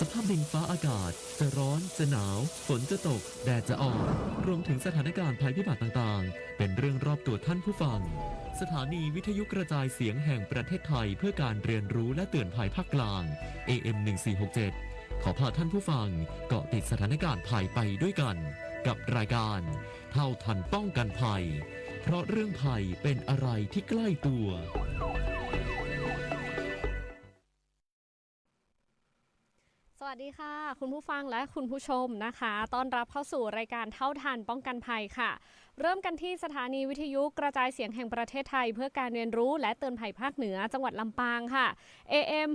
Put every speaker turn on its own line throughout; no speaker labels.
สภาพดินฟ้าอากาศ จะร้อนจะหนาว ฝนจะตก แดดจะออกรวมถึงสถานการณ์ภัยพิบัติต่างๆ เป็นเรื่องรอบตัวท่านผู้ฟัง สถานีวิทยุกระจายเสียงแห่งประเทศไทยเพื่อการเรียนรู้และเตือนภัยภาคกลาง AM 1467ขอพาท่านผู้ฟังเกาะติดสถานการณ์ภัยไปด้วยกัน กับรายการ เท่าทันป้องกันภัย เพราะเรื่องภัยเป็นอะไรที่ใกล้ตัว
สวัสดีค่ะ คุณผู้ฟังและคุณผู้ชมนะคะ ต้อนรับเข้าสู่รายการเท่าทันป้องกันภัยค่ะ เริ่มกันที่สถานีวิทยุกระจายเสียงแห่งประเทศไทย เพื่อการเรียนรู้และเตือนภัยภาคเหนือจังหวัดลำปางค่ะ AM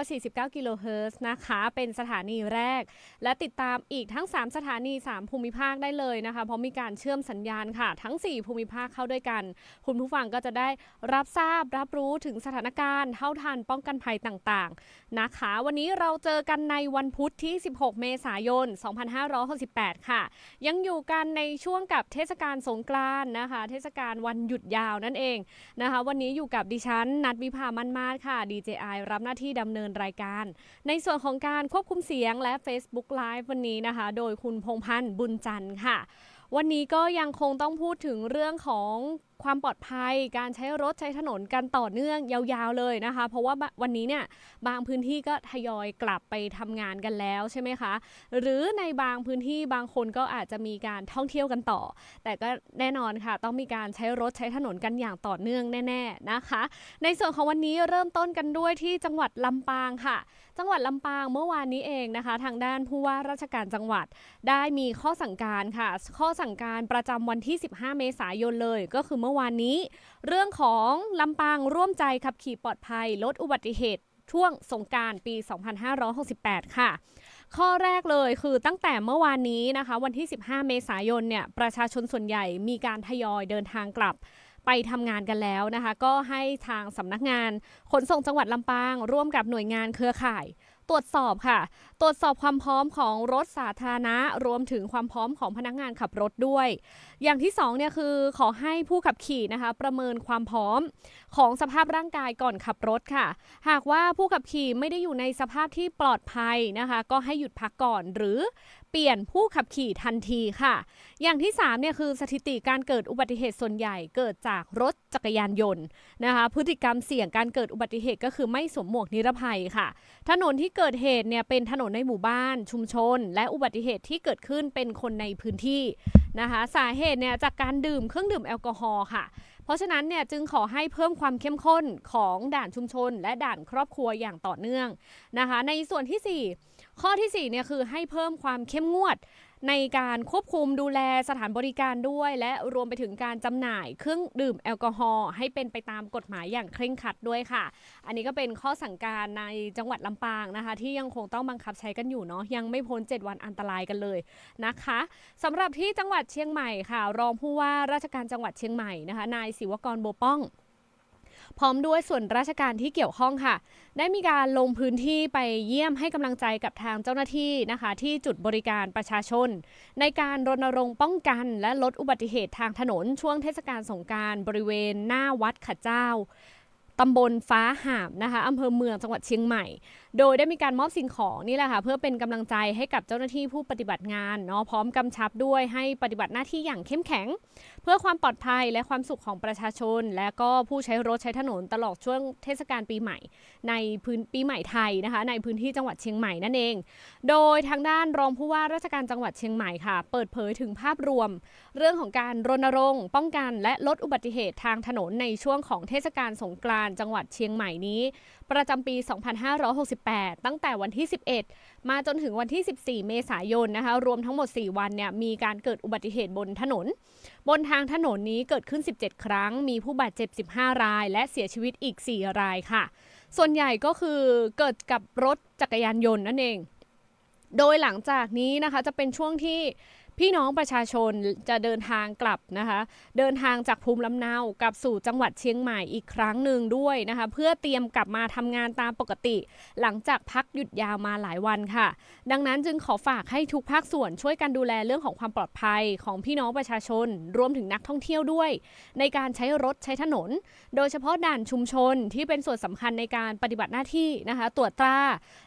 549กิโลเฮิรตซ์นะคะ เป็นสถานีแรก และติดตามอีกทั้ง 3 สถานี 3 ภูมิภาคได้เลยนะคะ เพราะมีการเชื่อมสัญญาณค่ะ ทั้ง 4 ภูมิภาคเข้าด้วยกัน คุณผู้ฟังก็จะได้รับทราบรับรู้ถึงสถานการณ์เท่าทันป้องกันภัยต่างๆนะคะ วันนี้เราเจอกันในวันพุธที่ 16 เมษายน 2568 ค่ะ ยังอยู่กันในช่วงกับเทศกาลสงกรานต์นะคะ เทศกาลวันหยุดยาวนั่นเองนะคะ วันนี้อยู่กับดิฉันนัดวิภามันมาศค่ะ DJI รับหน้าที่ดำเนินรายการ ในส่วนของการควบคุมเสียงและ Facebook Live วันนี้นะคะ โดยคุณพงพันธ์บุญจันทร์ค่ะ วันนี้ก็ยังคงต้องพูดถึงเรื่องของความปลอดภัย การใช้รถใช้ถนนกันต่อเนื่องยาวๆเลยนะคะ เพราะว่าวันนี้เนี่ยบางพื้นที่ก็ทยอยกลับไปทำงานกันแล้วใช่ไหมคะ หรือในบางพื้นที่บางคนก็อาจจะมีการท่องเที่ยวกันต่อ แต่ก็แน่นอนค่ะ ต้องมีการใช้รถใช้ถนนกันอย่างต่อเนื่องแน่ ๆนะคะ ในส่วนของวันนี้เริ่มต้นกันด้วยที่จังหวัดลำปางค่ะ จังหวัดลำปางเมื่อวานนี้เองนะคะ ทางด้านผู้ว่าราชการจังหวัดได้มีข้อสั่งการค่ะ ข้อสั่งการประจำวันที่ 15 เมษายนเลย ก็คือเมื่อวานนี้ เรื่องของลำปางร่วมใจขับขี่ปลอดภัย ลดอุบัติเหตุช่วงสงกรารปี 2568 ค่ะ ข้อแรกเลยคือตั้งแต่เมื่อวานนี้นะคะ วันที่ 15 เมษายนเนี่ยประชาชนส่วนใหญ่มีการทยอยเดินทางกลับ ไปทำงานกันแล้วนะคะ ก็ให้ทางสำนักงานขนส่งจังหวัดลำปาง ร่วมกับหน่วยงานเครือข่าย ตรวจสอบค่ะ ตรวจสอบความพร้อมของรถสาธารณะ รวมถึงความพร้อมของพนักงานขับรถด้วย อย่างที่สองเนี่ยคือขอให้ผู้ขับขี่นะคะ ประเมินความพร้อมของสภาพร่างกายก่อนขับรถค่ะ หากว่าผู้ขับขี่ไม่ได้อยู่ในสภาพที่ปลอดภัยนะคะ ก็ให้หยุดพักก่อนหรือ ปลี่ยนผู้ขับขี่ทันทีค่ะ อย่างที่3เนี่ยคือสถิติการเกิดอุบัติเหตุส่วนใหญ่เกิดจากรถจักรยานยนต์นะคะ พฤติกรรมเสี่ยงการเกิดอุบัติเหตุก็คือไม่สวมหมวกนิรภัยค่ะ ถนนที่เกิดเหตุเนี่ยเป็นถนนในหมู่บ้าน ชุมชน และอุบัติเหตุที่เกิดขึ้นเป็นคนในพื้นที่นะคะ สาเหตุเนี่ยจากการดื่มเครื่องดื่มแอลกอฮอล์ค่ะเพราะฉะนั้นเนี่ยจึงขอให้เพิ่มความเข้มข้นของด่านชุมชน และด่านครอบครัวอย่างต่อเนื่องนะคะ ในส่วนทีสี่4 ข้อที่4เนี่ยคือให้เพิ่มความเข้มงวดในการควบคุมดูแลสถานบริการด้วย และรวมไปถึงการจำหน่ายเครื่องดื่มแอลกอฮอล์ให้เป็นไปตามกฎหมายอย่างเคร่งครัดด้วยค่ะ อันนี้ก็เป็นข้อสั่งการในจังหวัดลำปางนะคะ ที่ยังคงต้องบังคับใช้กันอยู่เนาะยังไม่พ้น 7 วันอันตรายกันเลยนะคะสำหรับที่จังหวัดเชียงใหม่ค่ะ รองผู้ว่าราชการจังหวัดเชียงใหม่นะคะนายศิวกรโบวป้อง พร้อมด้วยส่วนราชการที่เกี่ยวข้องค่ะ ได้มีการลงพื้นที่ไปเยี่ยมให้กำลังใจกับทางเจ้าหน้าที่นะคะ ที่จุดบริการประชาชน ในการรณรงค์ป้องกัน และลดอุบัติเหตุทางถนนช่วงเทศกาลสงการบริเวณหน้าวัดขะเจ้าตำบลฟ้าหามนะคะอำเภอเมืองจังหวัดเชียงใหม่ โดยได้มีการมอบสิ่งของนี่แหละค่ะเพื่อเป็นกำลังใจให้กับเจ้าหน้าที่ผู้ปฏิบัติงานเนาะพร้อมกำชับด้วยให้ปฏิบัติหน้าที่อย่างเข้มแข็ง เพื่อความปลอดภัยและความสุขของประชาชน และก็ผู้ใช้รถใช้ถนนตลอดช่วงเทศกาลปีใหม่ ในพื้นปีใหม่ไทยนะคะ ในพื้นที่จังหวัดเชียงใหม่นั่นเอง โดยทางด้านรองผู้ว่าราชการจังหวัดเชียงใหม่ค่ะ เปิดเผยถึงภาพรวม เรื่องของการรณรงค์ ป้องกัน และลดอุบัติเหตุทางถนนในช่วงของเทศกาลสงกรานต์จังหวัดเชียงใหม่นี้ ประจำปี 2568 ตั้งแต่วันที่ 11 มาจนถึงวันที่ 14 เมษายนนะคะ รวมทั้งหมด 4 วันเนี่ย มีการเกิดอุบัติเหตุบนถนน บนทางถนนนี้เกิดขึ้น 17 ครั้ง มีผู้บาดเจ็บ 15 ราย และเสียชีวิตอีก 4 รายค่ะ ส่วนใหญ่ก็คือเกิดกับรถจักรยานยนต์นั่นเอง โดยหลังจากนี้นะคะจะเป็นช่วงที่ พี่น้องประชาชนจะเดินทางกลับนะคะ เดินทางจากภูมิลำเนากลับสู่จังหวัดเชียงใหม่อีกครั้งหนึ่งด้วยนะคะ เพื่อเตรียมกลับมาทำงานตามปกติ หลังจากพักหยุดยาวมาหลายวันค่ะ ดังนั้นจึงขอฝากให้ทุกภาคส่วนช่วยกันดูแลเรื่องของความปลอดภัยของพี่น้องประชาชน รวมถึงนักท่องเที่ยวด้วย ในการใช้รถใช้ถนน โดยเฉพาะด่านชุมชนที่เป็นส่วนสำคัญในการปฏิบัติหน้าที่นะคะ ตรวจตรา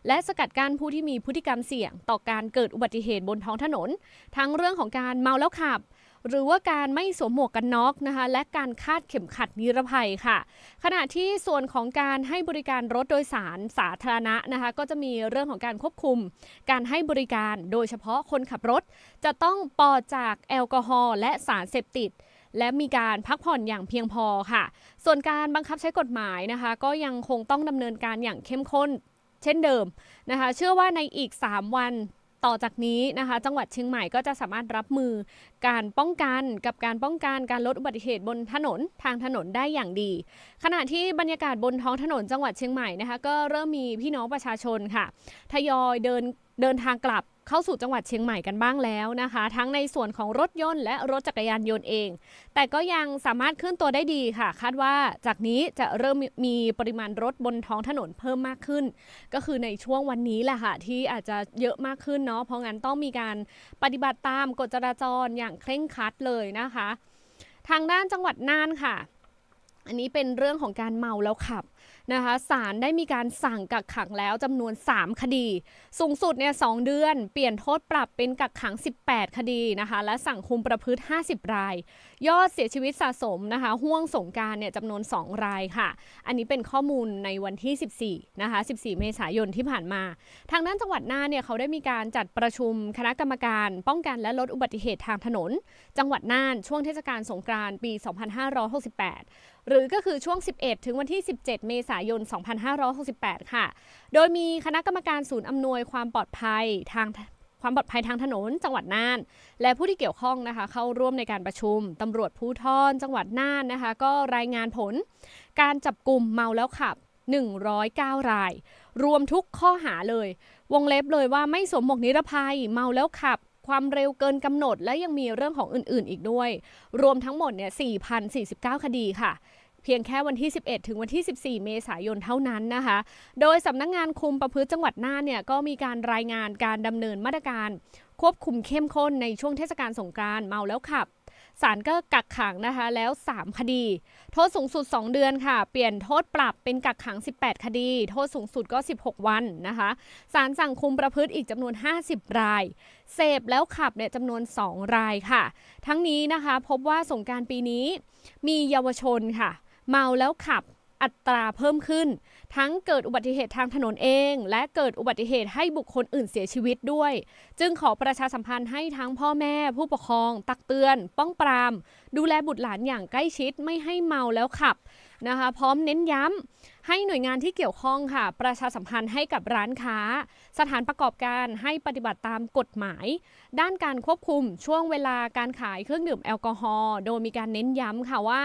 และสกัดกั้นผู้ที่มีพฤติกรรมเสี่ยง ต่อการเกิดอุบัติเหตุบนท้องถนนทั้งเรื่องของการเมาแล้วขับ หรือว่าการไม่สวมหมวกกันน็อกนะคะ และการคาดเข็มขัดนิรภัยค่ะ ขณะที่ส่วนของการให้บริการรถโดยสารสาธารณะนะคะ ก็จะมีเรื่องของการควบคุม การให้บริการโดยเฉพาะคนขับรถ จะต้องปลอดจากแอลกอฮอล์และสารเสพติดและมีการพักผ่อนอย่างเพียงพอค่ะ ส่วนการบังคับใช้กฎหมายนะคะ ก็ยังคงต้องดำเนินการอย่างเข้มข้น เช่นเดิมนะคะ เชื่อว่าในอีก 3 วัน ต่อจากนี้นะคะ จังหวัดเชียงใหม่ก็จะสามารถรับมือการป้องกันกับการป้องกันการลดอุบัติเหตุบนถนนทางถนนได้อย่างดี ขณะที่บรรยากาศบนท้องถนนจังหวัดเชียงใหม่นะคะก็เริ่มมีพี่น้องประชาชนค่ะ ทยอยเดินเดินทางกลับ เข้าสู่จังหวัดเชียงใหม่กันบ้างแล้วนะคะ ทั้งในส่วนของรถยนต์และรถจักรยานยนต์เอง แต่ก็ยังสามารถเคลื่อนตัวได้ดีค่ะ คาดว่าจากนี้จะเริ่มมีปริมาณรถบนท้องถนนเพิ่มมากขึ้น ก็คือในช่วงวันนี้แหละค่ะที่อาจจะเยอะมากขึ้นเนาะเพราะงั้นต้องมีการปฏิบัติตามกฎจราจรอย่างเคร่งครัดเลยนะคะ ทางด้านจังหวัดน่านค่ะ อันนี้เป็นเรื่องของการเมาแล้วขับ นะคะศาลได้มีการสั่งกักขังแล้วจำนวน 3 คดี สูงสุดเนี่ยสเดือน เปลี่ยนโทษปรับเป็นกักขัง 18 คดีนะคะและสั่งคุมประพฤติ 50 ราย ยอดเสียชีวิตสะสมนะคะห่วงสงการเนี่ยจำนวน 2 รายค่ะ อันนี้เป็นข้อมูลในวันที่ 14นะคะ14 เมษายนที่ผ่านมา ทางด้านจังหวัดน่านเนี่ยเขาได้มีการจัดประชุมคณะกรรมการป้องกันและลดอุบัติเหตุทางถนน จังหวัดน่านช่วงเทศกาลสงกรานต์ปี 2568 หรือก็คือช่วง 11 ถึงวันที่ 17 เมษายน 2568 ค่ะ โดยมีคณะกรรมการศูนย์อำนวยความปลอดภัยทางความปลอดภัยทางถนนจังหวัดน่าน และผู้ที่เกี่ยวข้องนะคะ เข้าร่วมในการประชุมตำรวจภูทรจังหวัดน่านนะคะ ก็รายงานผล การจับกลุ่มเมาแล้วขับ 109 ราย รวมทุกข้อหาเลย วงเล็บเลยว่าไม่สวมหมวกนิรภัย เมาแล้วขับ ความเร็วเกินกำหนด และยังมีเรื่องของอื่นๆ อีกด้วย รวมทั้งหมดเนี่ย4,049 คดีค่ะ เพียงแค่วันที่ 11 ถึงวันที่ 14 เมษายนเท่านั้นนะคะ โดยสำนักงงานคุมประพฤติจังหวัดน่านเนี่ยก็มีการรายงานการดำเนินมาตรการ ควบคุมเข้มข้นในช่วงเทศกาลสงกรานต์เมาแล้วขับศาลก็กักขังนะคะแล้ว 3 คดี โทษสูงสุด 2 เดือนค่ะ เปลี่ยนโทษปรับเป็นกักขัง 18 คดี โทษสูงสุดก็ 16 วันนะคะศาลสั่งคุมประพฤติอีกจำนวน 50 ราย เสพแล้วขับเนี่ยจำนวน 2 รายค่ะ ทั้งนี้นะคะพบว่าสงกรารปีนี้มีเยาวชนค่ะ เมาแล้วขับอัตราเพิ่มขึ้น ทั้งเกิดอุบัติเหตุทางถนนเอง และเกิดอุบัติเหตุให้บุคคลอื่นเสียชีวิตด้วย จึงขอประชาสัมพันธ์ให้ทั้งพ่อแม่ ผู้ปกครอง ตักเตือน ป้องปราม ดูแลบุตรหลานอย่างใกล้ชิดไม่ให้เมาแล้วขับนะคะ พร้อมเน้นย้ำให้หน่วยงานที่เกี่ยวข้องค่ะ ประชาสัมพันธ์ให้กับร้านค้า สถานประกอบการให้ปฏิบัติตามกฎหมาย ด้านการควบคุมช่วงเวลาการขายเครื่องดื่มแอลกอฮอล์โดยมีการเน้นย้ำค่ะว่า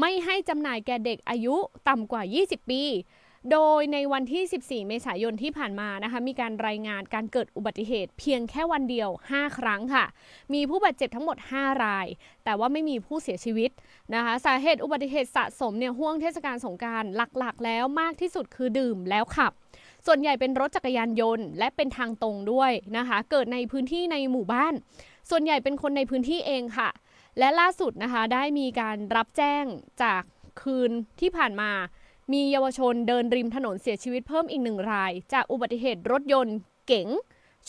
ไม่ให้จำหน่ายแก่เด็กอายุต่ำกว่า 20 ปี โดยในวันที่ 14 เมษายนที่ผ่านมานะคะ มีการรายงานการเกิดอุบัติเหตุเพียงแค่วันเดียว 5 ครั้งค่ะ มีผู้บาดเจ็บทั้งหมด 5 ราย แต่ว่าไม่มีผู้เสียชีวิตนะคะ สาเหตุอุบัติเหตุสะสมเนี่ยห่วงเทศกาลสงการหลักๆ แล้วมากที่สุดคือดื่มแล้วขับส่วนใหญ่เป็นรถจักรยานยนต์ และเป็นทางตรงด้วยนะคะ เกิดในพื้นที่ในหมู่บ้าน ส่วนใหญ่เป็นคนในพื้นที่เองค่ะ และล่าสุดนะคะได้มีการรับแจ้งจากคืนที่ผ่านมา มีเยาวชนเดินริมถนนเสียชีวิตเพิ่มอีกหนึ่งราย จากอุบัติเหตุรถยนต์เก๋ง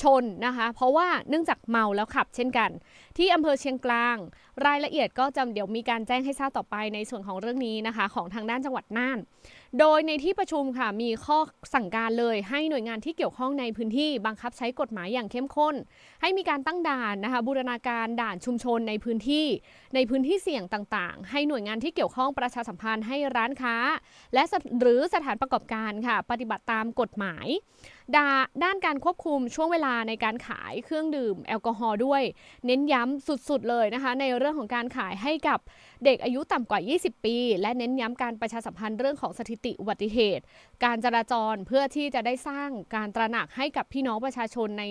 ชนนะคะ เพราะว่าเนื่องจากเมาแล้วขับเช่นกัน ที่อำเภอเชียงกลาง รายละเอียดก็จะเดี๋ยวมีการแจ้งให้ทราบต่อไปในส่วนของเรื่องนี้นะคะ ของทางด้านจังหวัดน่าน โดยในที่ประชุมค่ะมีข้อสั่งการเลยให้หน่วยงานที่เกี่ยวข้องในพื้นที่บังคับใช้กฎหมายอย่างเข้มข้น ให้มีการตั้งด่านนะคะบูรณาการด่านชุมชนในพื้นที่ ในพื้นที่เสี่ยงต่างๆ ให้หน่วยงานที่เกี่ยวข้องประชาสัมพันธ์ให้ร้านค้า และหรือสถานประกอบการค่ะ ปฏิบัติตามกฎหมายด,ด้านการควบคุมช่วงเวลาในการขายเครื่องดื่มแอลกอฮอล์ด้วย เน้นย้ำสุดๆเลยนะคะ ในเรื่องของการขายให้กับเด็กอายุต่ำกว่า 20 ปี และเน้นย้ำการประชาสัมพันธ์เรื่องของสถิติอุบัติเหตุ การจราจรเพื่อที่จะได้สร้างการตระหนักให้กับพี่น้องประชาชนใน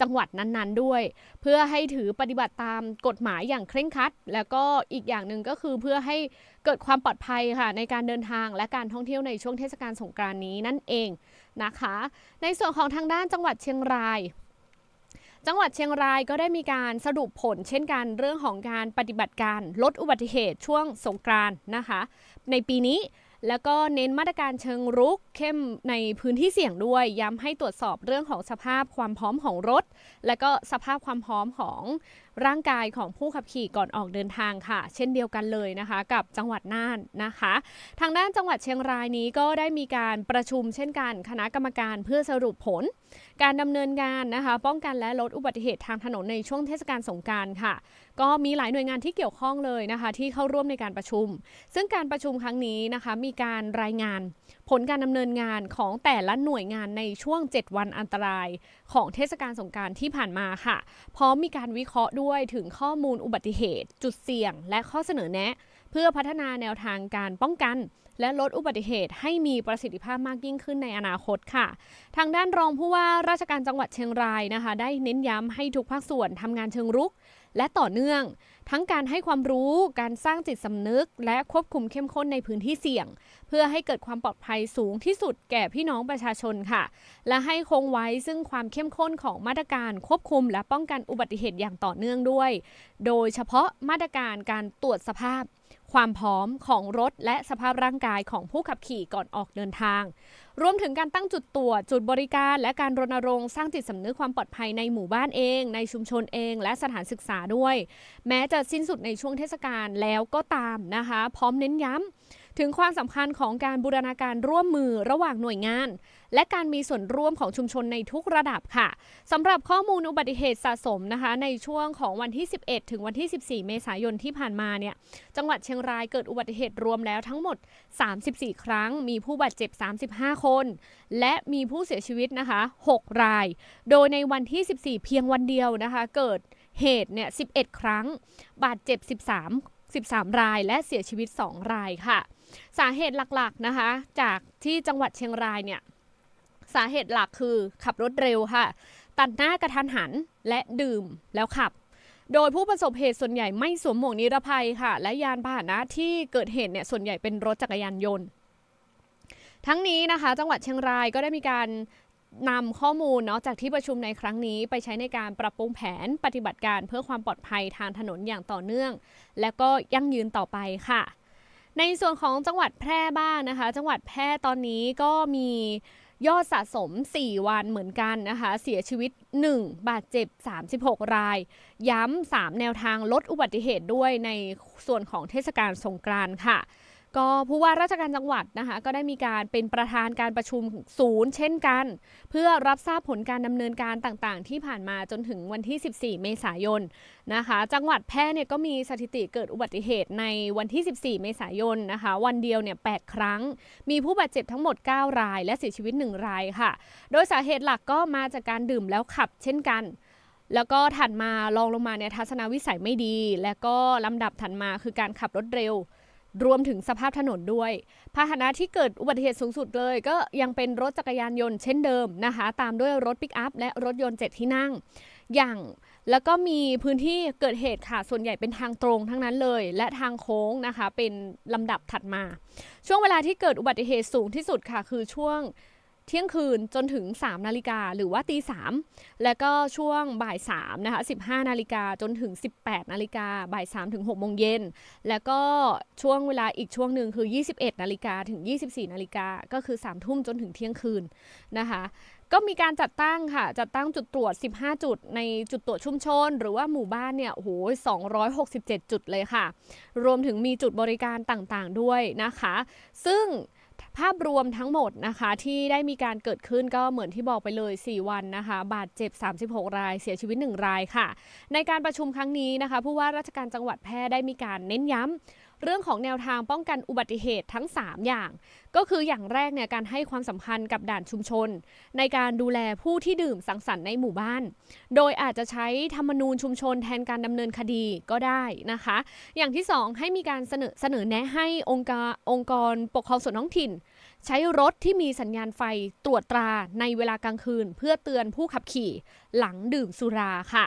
จังหวัดนั้นๆด้วย เพื่อให้ถือปฏิบัติตามกฎหมายอย่างเคร่งครัด แล้วก็อีกอย่างหนึ่งก็คือเพื่อให้เกิดความปลอดภัยค่ะในการเดินทางและการท่องเที่ยวในช่วงเทศกาลสงกรานต์นี้นั่นเองนะคะ ในส่วนของทางด้านจังหวัดเชียงราย จังหวัดเชียงรายก็ได้มีการสรุปผล เช่นกันเรื่องของการปฏิบัติการลดอุบัติเหตุช่วงสงกรานต์นะคะ ในปีนี้แล้วก็เน้นมาตรการเชิงรุกเข้มในพื้นที่เสี่ยงด้วย ย้ำให้ตรวจสอบเรื่องของสภาพความพร้อมของรถ และก็สภาพความพร้อมของร่างกายของผู้ขับขี่ก่อนออกเดินทางค่ะ เช่นเดียวกันเลยนะคะ กับจังหวัดน่านนะคะ ทางด้านจังหวัดเชียงรายนี้ก็ได้มีการประชุมเช่นกันคณะกรรมการเพื่อสรุปผล การดำเนินงานนะคะ ป้องกันและลดอุบัติเหตุทางถนนในช่วงเทศกาลสงการค่ะ ก็มีหลายหน่วยงานที่เกี่ยวข้องเลยนะคะ ที่เข้าร่วมในการประชุม ซึ่งการประชุมครั้งนี้นะคะ มีการรายงานผลการดำเนินงานของแต่ละหน่วยงานในช่วง 7 วันอันตราย ของเทศกาลสงการที่ผ่านมาค่ะพร้อมมีการวิเคราะห์ด้วยถึงข้อมูลอุบัติเหตุ จุดเสี่ยง และข้อเสนอแนะ เพื่อพัฒนาแนวทางการป้องกัน และลดอุบัติเหตุให้มีประสิทธิภาพมากยิ่งขึ้นในอนาคตค่ะ ทางด้านรองผู้ว่าราชการจังหวัดเชียงรายนะคะ ได้เน้นย้ำให้ทุกภาคส่วนทำงานเชิงรุก และต่อเนื่อง ทั้งการให้ความรู้ การสร้างจิตสำนึก และควบคุมเข้มข้นในพื้นที่เสี่ยง เพื่อให้เกิดความปลอดภัยสูงที่สุดแก่พี่น้องประชาชนค่ะ และให้คงไว้ซึ่งความเข้มข้นของมาตรการควบคุม และป้องกันอุบัติเหตุอย่างต่อเนื่องด้วย โดยเฉพาะมาตรการการตรวจสภาพ ความพร้อมของรถและสภาพร่างกายของผู้ขับขี่ก่อนออกเดินทาง รวมถึงการตั้งจุดตรวจจุดบริการและการรณรงค์สร้างจิตสำนึกความปลอดภัยในหมู่บ้านเอง ในชุมชนเอง และสถานศึกษาด้วย แม้จะสิ้นสุดในช่วงเทศกาลแล้วก็ตามนะคะ พร้อมเน้นย้ำ ถึงความสำคัญของการบูรณาการร่วมมือระหว่างหน่วยงาน และการมีส่วนร่วมของชุมชนในทุกระดับค่ะสำหรับข้อมูลอุบัติเหตุสะสมนะคะ ในช่วงของวันที่ 11 ถึงวันที่ 14 เมษายนที่ผ่านมาเนี่ยจังหวัดเชียงรายเกิดอุบัติเหตุรวมแล้วทั้งหมด 34 ครั้ง มีผู้บาดเจ็บ 35 คน และมีผู้เสียชีวิตนะคะ 6 ราย โดยในวันที่ 14 เพียงวันเดียวนะคะเกิดเหตุเนี่ย 11 ครั้ง บาดเจ็บ 13 13 ราย และเสียชีวิต 2 รายค่ะ สาเหตุหลักๆนะคะจากที่จังหวัดเชียงรายเนี่ยสาเหตุหลักคือขับรถเร็วค่ะ ตัดหน้ากระทันหันและดื่มแล้วขับ โดยผู้ประสบเหตุส่วนใหญ่ไม่สวมหมวกนิรภัยค่ะ และยานพาหนะที่เกิดเหตุเนี่ยส่วนใหญ่เป็นรถจักรยานยนต์ ทั้งนี้นะคะ จังหวัดเชียงรายก็ได้มีการนำข้อมูลเนาะจากที่ประชุมในครั้งนี้ไปใช้ในการปรับปรุงแผนปฏิบัติการเพื่อความปลอดภัยทางถนนอย่างต่อเนื่อง และก็ยั่งยืนต่อไปค่ะ ในส่วนของจังหวัดแพร่บ้างนะคะ จังหวัดแพร่ตอนนี้ก็มียอดสะสม 4 วันเหมือนกันนะคะ เสียชีวิต 1 บาดเจ็บ 36 ราย ย้ำ 3 แนวทางลดอุบัติเหตุด้วยในส่วนของเทศกาลสงกรานต์ค่ะ ก็ผู้ว่าราชการจังหวัดนะคะก็ได้มีการเป็นประธานการประชุมศูนย์เช่นกัน เพื่อรับทราบผลการดำเนินการต่างๆ ที่ผ่านมาจนถึงวันที่ 14 เมษายนนะคะ จังหวัดแพร่เนี่ยก็มีสถิติเกิดอุบัติเหตุในวันที่ 14 เมษายนนะคะ วันเดียวเนี่ย 8 ครั้ง มีผู้บาดเจ็บทั้งหมด 9 ราย และเสียชีวิต 1 รายค่ะ โดยสาเหตุหลักก็มาจากการดื่มแล้วขับเช่นกันแล้วก็ถัดมาลองลงมาเนี่ยทัศนวิสัยไม่ดี และก็ลำดับถัดมาคือการขับรถเร็ว รวมถึงสภาพถนนด้วย พาหนะที่เกิดอุบัติเหตุสูงสุดเลย ก็ยังเป็นรถจักรยานยนต์เช่นเดิมนะคะ ตามด้วยรถปิกอัพและรถยนต์เจ็ดที่นั่ง อย่างแล้วก็มีพื้นที่เกิดเหตุค่ะ ส่วนใหญ่เป็นทางตรงทั้งนั้นเลย และทางโค้งนะคะ เป็นลำดับถัดมา ช่วงเวลาที่เกิดอุบัติเหตุสูงที่สุดค่ะ คือช่วง เที่ยงคืนจนถึง 3 นาฬิกาหรือว่าตีสามแล้วก็ช่วงบ่าย3นะคะ15 นาฬิกาจนถึง 18 นาฬิกาบ่าย3ถึง6โมงเย็น แล้วก็ช่วงเวลาอีกช่วงหนึ่งคือ 21 นาฬิกาถึง 24 นาฬิกาก็คือ3ทุ่มจนถึงเที่ยงคืนนะคะก็มีการจัดตั้งค่ะ จัดตั้งจุดตรวจ 15 จุด ในจุดตรวจชุมชน หรือว่าหมู่บ้านเนี่ย โอ้โห 267 จุดเลยค่ะ รวมถึงมีจุดบริการต่างๆด้วยนะคะ ซึ่ง ภาพรวมทั้งหมดนะคะที่ได้มีการเกิดขึ้นก็เหมือนที่บอกไปเลย 4 วันนะคะ บาดเจ็บ 36 ราย เสียชีวิต 1 รายค่ะ ในการประชุมครั้งนี้นะคะผู้ว่าราชการจังหวัดแพร่ได้มีการเน้นย้ำ เรื่องของแนวทางป้องกันอุบัติเหตุทั้ง 3 อย่าง ก็คืออย่างแรกเนี่ยการให้ความสำคัญกับด่านชุมชน ในการดูแลผู้ที่ดื่มสังสรรค์ในหมู่บ้าน โดยอาจจะใช้ธรรมนูญชุมชนแทนการดำเนินคดีก็ได้นะคะ อย่างที่ 2 ให้มีการเสนอเสนอแนะให้องค์การองค์กรปกครองส่วนท้องถิ่น ใช้รถที่มีสัญญาณไฟตรวจตราในเวลากลางคืน เพื่อเตือนผู้ขับขี่หลังดื่มสุราค่ะ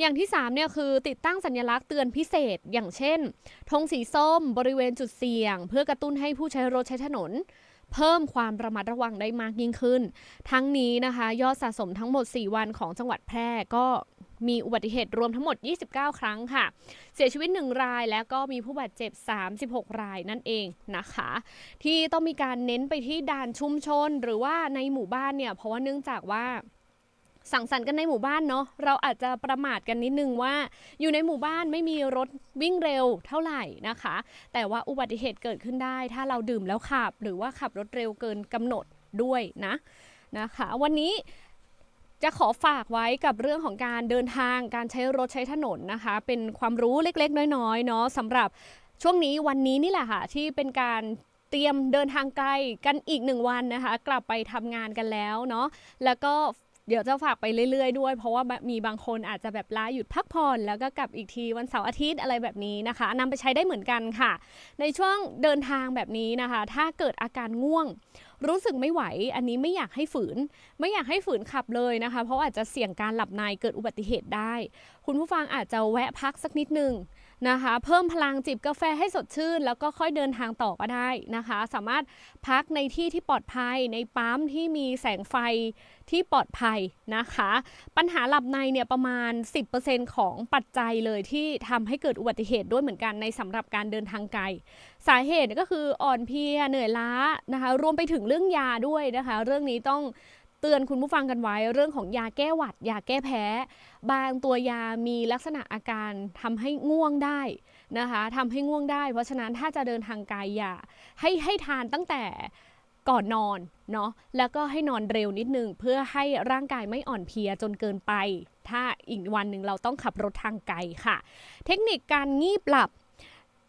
อย่างที่3เนี่ยคือติดตั้งสัญลักษณ์เตือนพิเศษ อย่างเช่นธงสีส้มบริเวณจุดเสี่ยง เพื่อกระตุ้นให้ผู้ใช้รถใช้ถนน เพิ่มความระมัดระวังได้มากยิ่งขึ้น ทั้งนี้นะคะ ยอดสะสมทั้งหมด 4 วันของจังหวัดแพร่ก็มีอุบัติเหตุรวมทั้งหมด 29 ครั้งค่ะ เสียชีวิต 1 รายแล้วก็มีผู้บาดเจ็บ 36 รายนั่นเองนะคะ ที่ต้องมีการเน้นไปที่ด่านชุมชนหรือว่าในหมู่บ้านเนี่ย เพราะว่าเนื่องจากว่า สังสรรค์กันในหมู่บ้านเนาะเราอาจจะประมาทกันนิดนึงว่า อยู่ในหมู่บ้านไม่มีรถวิ่งเร็วเท่าไหร่นะคะ แต่ว่าอุบัติเหตุเกิดขึ้นได้ ถ้าเราดื่มแล้วขับ หรือว่าขับรถเร็วเกินกำหนดด้วยนะนะคะ วันนี้จะขอฝากไว้กับเรื่องของการเดินทางการใช้รถใช้ถนนนะคะ เป็นความรู้เล็กๆ น้อยๆเนาะสำหรับช่วงนี้วันนี้นี่แหละค่ะที่เป็นการเตรียมเดินทางไกลกันอีกหนึ่งวันนะคะ กลับไปทำงานกันแล้วเนาะแล้วก็ เดี๋ยวจะฝากไปเรื่อยๆด้วย เพราะว่ามีบางคนอาจจะแบบลาหยุดพักผ่อน แล้วก็กลับอีกทีวันเสาร์อาทิตย์อะไรแบบนี้นะคะนำไปใช้ได้เหมือนกันค่ะ ในช่วงเดินทางแบบนี้นะคะ ถ้าเกิดอาการง่วง รู้สึกไม่ไหว อันนี้ไม่อยากให้ฝืน ไม่อยากให้ฝืนขับเลยนะคะ เพราะอาจจะเสี่ยงการหลับในเกิดอุบัติเหตุได้ คุณผู้ฟังอาจจะแวะพักสักนิดนึง นะคะ เพิ่มพลังจิบกาแฟให้สดชื่น แล้วก็ค่อยเดินทางต่อก็ได้นะคะ สามารถพักในที่ที่ปลอดภัยในปั๊มที่มีแสงไฟที่ปลอดภัยนะคะ ปัญหาหลับในเนี่ยประมาณ 10%ของปัจจัยเลยที่ทำให้เกิดอุบัติเหตุด้วยเหมือนกันในสำหรับการเดินทางไกล สาเหตุก็คืออ่อนเพลียเหนื่อยล้านะคะ รวมไปถึงเรื่องยาด้วยนะคะ เรื่องนี้ต้อง เตือนคุณผู้ฟังกันไว้เรื่องของยาแก้หวัดยาแก้แพ้ บางตัวยามีลักษณะอาการทำให้ง่วงได้นะคะทำให้ง่วงได้ เพราะฉะนั้นถ้าจะเดินทางไกลอย่าให้ให้ทานตั้งแต่ก่อนนอนเนาะแล้วก็ให้นอนเร็วนิดนึง เพื่อให้ร่างกายไม่อ่อนเพลียจนเกินไป ถ้าอีกวันหนึ่งเราต้องขับรถทางไกลค่ะ เทคนิคการงีบหลับ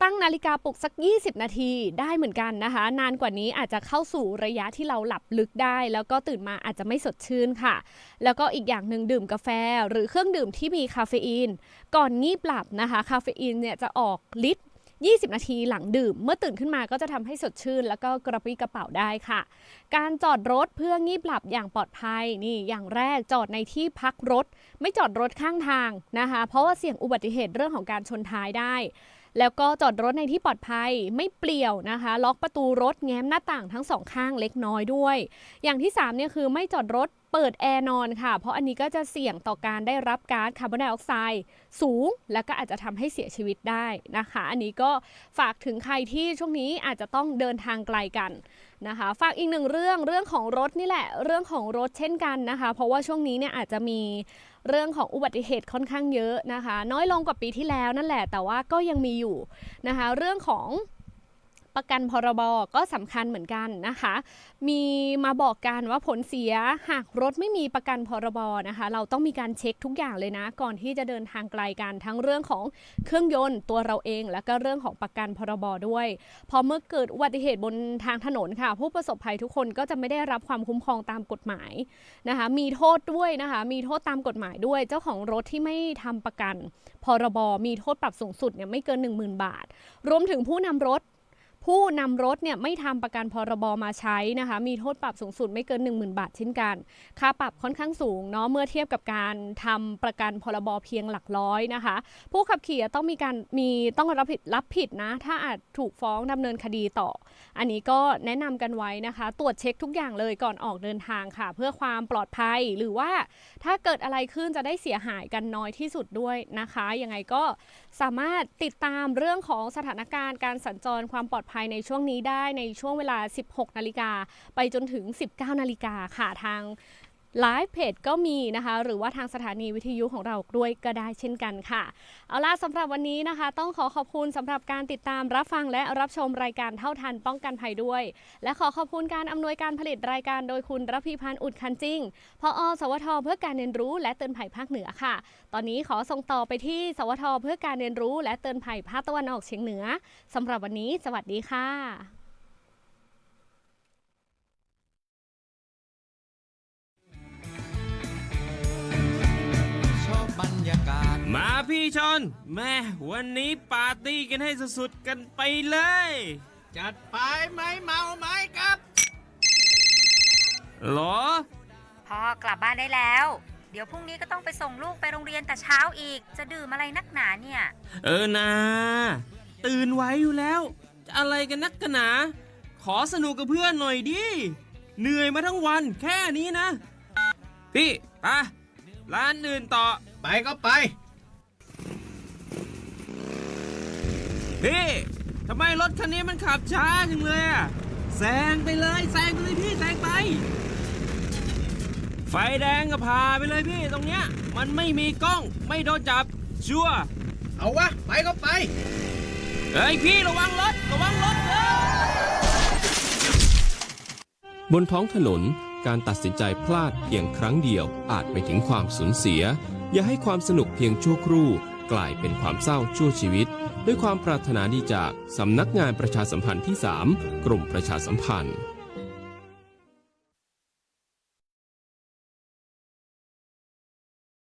ตั้งนาฬิกาปลุกสัก 20 นาทีได้เหมือนกันนะคะ นานกว่านี้อาจจะเข้าสู่ระยะที่เราหลับลึกได้ แล้วก็ตื่นมาอาจจะไม่สดชื่นค่ะ แล้วก็อีกอย่างหนึ่งดื่มกาแฟ หรือเครื่องดื่มที่มีคาเฟอีน ก่อนงีบหลับนะคะ คาเฟอีนเนี่ยจะออกฤทธิ์20 นาทีหลังดื่ม เมื่อตื่นขึ้นมาก็จะทำให้สดชื่น แล้วก็กระปรี้กระเป๋าได้ค่ะ การจอดรถเพื่องีบหลับอย่างปลอดภัยนี่อย่างแรกจอดในที่พักรถ ไม่จอดรถข้างทางนะคะ เพราะว่าเสี่ยงอุบัติเหตุเรื่องของการชนท้ายได้ แล้วก็จอดรถในที่ปลอดภัยไม่เปลี่ยวนะคะ ล็อกประตูรถแง้มหน้าต่างทั้งสองข้างเล็กน้อยด้วย อย่างที่3เนี่ยคือไม่จอดรถเปิดแอร์นอนค่ะ เพราะอันนี้ก็จะเสี่ยงต่อการได้รับก๊าซคาร์บอนไดออกไซด์สูง แล้วก็อาจจะทำให้เสียชีวิตได้นะคะ อันนี้ก็ฝากถึงใครที่ช่วงนี้อาจจะต้องเดินทางไกลกันนะคะ ฝากอีกหนึ่งเรื่องเรื่องของรถนี่แหละ เรื่องของรถเช่นกันนะคะ เพราะว่าช่วงนี้เนี่ยอาจจะมี เรื่องของอุบัติเหตุค่อนข้างเยอะนะคะ น้อยลงกว่าปีที่แล้วนั่นแหละแต่ว่าก็ยังมีอยู่นะคะ เรื่องของ ประกันพรบก็สำคัญเหมือนกันนะคะ มีมาบอกกันว่าผลเสียหากรถไม่มีประกันพรบนะคะ เราต้องมีการเช็คทุกอย่างเลยนะ ก่อนที่จะเดินทางไกลกันทั้งเรื่องของเครื่องยนต์ตัวเราเอง แล้วก็เรื่องของประกันพรบด้วย พอเมื่อเกิดอุบัติเหตุบนทางถนนค่ะ ผู้ประสบภัยทุกคนก็จะไม่ได้รับความคุ้มครองตามกฎหมายนะคะ มีโทษด้วยนะคะ มีโทษตามกฎหมายด้วย เจ้าของรถที่ไม่ทำประกันพรบมีโทษปรับสูงสุดเนี่ยไม่เกิน 10,000 บาท รวมถึงผู้นำรถ ผู้นำรถเนี่ยไม่ทำประกันพรบมาใช้นะคะ มีโทษปรับสูงสุดไม่เกิน 10,000 บาทเช่นกัน ค่าปรับค่อนข้างสูงเนาะเมื่อเทียบกับการทำประกันพรบเพียงหลักร้อยนะคะ ผู้ขับขี่ต้องมีการมีต้องรับผิดรับผิดนะ ถ้าอาจถูกฟ้องดำเนินคดีต่อ อันนี้ก็แนะนำกันไว้นะคะ ตรวจเช็คทุกอย่างเลยก่อนออกเดินทางค่ะ เพื่อความปลอดภัยหรือว่าถ้าเกิดอะไรขึ้นจะได้เสียหายกันน้อยที่สุดด้วยนะคะยังไงก็สามารถติดตามเรื่องของสถานการณ์การสัญจรความปลอดภัยในช่วงนี้ได้ในช่วงเวลา 16 นาฬิกาไปจนถึง 19 นาฬิกาค่ะทาง ไลฟ์เพจก็มีนะคะ หรือว่าทางสถานีวิทยุของเราด้วยก็ได้เช่นกันค่ะ เอาล่ะสำหรับวันนี้นะคะ ต้องขอขอบคุณสำหรับการติดตามรับฟังและรับชมรายการเท่าทันป้องกันภัยด้วย และขอขอบคุณการอำนวยการผลิตรายการโดยคุณรพีพันธ์อุดคันจิ้งพออสวทเพื่อการเรียนรู้และเตือนภัยภาคเหนือค่ะ ตอนนี้ขอส่งต่อไปที่ สวทเพื่อการเรียนรู้และเตือนภัยภาคตะวันออกเฉียงเหนือสำหรับวันนี้ สวัสดีค่ะ
ชนแม่วันนี้ปาร์ตี้กันให้สุดๆกันไปเลย
จัดไปไหมเมาไหมครับ
หรอ
พ่อกลับบ้านได้แล้ว เดี๋ยวพรุ่งนี้ก็ต้องไปส่งลูกไปโรงเรียนแต่เช้าอีก จะดื่มอะไรนักหนาเนี่ย
เออนา ตื่นไว้อยู่แล้วจะอะไรกันนักกันหนา ขอสนุกกับเพื่อนหน่อยดิ เหนื่อยมาทั้งวันแค่นี้นะ พี่ไปะร้านอื่นต่อ
ไปก็ไป
พี่ทำไมรถคันนี้มันขับช้าจังเลยอะแซงไปเลยแซงไปเลยพี่แซงไป ไฟแดงก็พาไปเลยพี่ตรงเนี้ย มันไม่มีกล้องไม่โดนจับชัวร์
เอาวะ ไปก็ไป
เฮ้ยพี่ระวังรถระวังรถเออบ
นท้องถนนการตัดสินใจพลาดเพียงครั้งเดียวอาจไปถึงความสูญเสีย อย่าให้ความสนุกเพียงชั่วครู่ กลายเป็นความเศร้าชั่วชีวิต ด้วยความปรารถนาดีจากสำนักงานประชาสัมพันธ์ที่ 3 กรมประชาสัมพันธ์